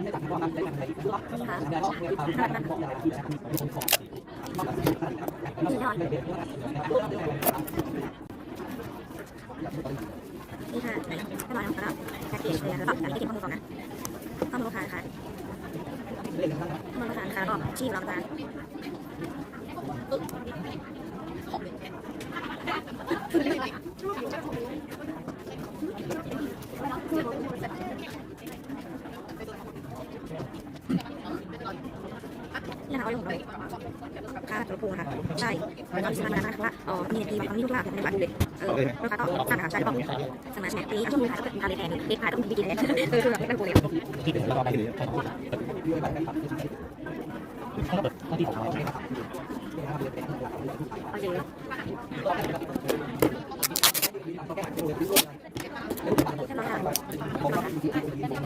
นี่เลยใครไม่ว่าเลยตาทางเรานี่ยอดนี่ค่ะเรียบร้อยแล้วแพ็กเกจเลยแล้วก็อันนี้เป็นข้อมูลก่อนนะข้อมูลลูกค้าค่ะข้อมูลลูกค้าค่ะก็ชีพเราค่ะนี่ นะคะเอาลงเลยค่าตัวปูนะคะใช่แล้วก็มีสำคัญนะคะว่าอ๋อมีนาทีบางครั้งที่ลูกค้าในบัตรเลยเออลูกค้าก็สั่งอาหารใช่ป่ะสมัยสมัยนี้ช่วงนี้ขายก็เป็นทาเลยแทนเด็กขายต้องมีดีแทนเออคือแบบไม่เป็นปูเลยที่เป็นแล้วก็ไปเลยที่ผมเอาเยอะแค่ร้อย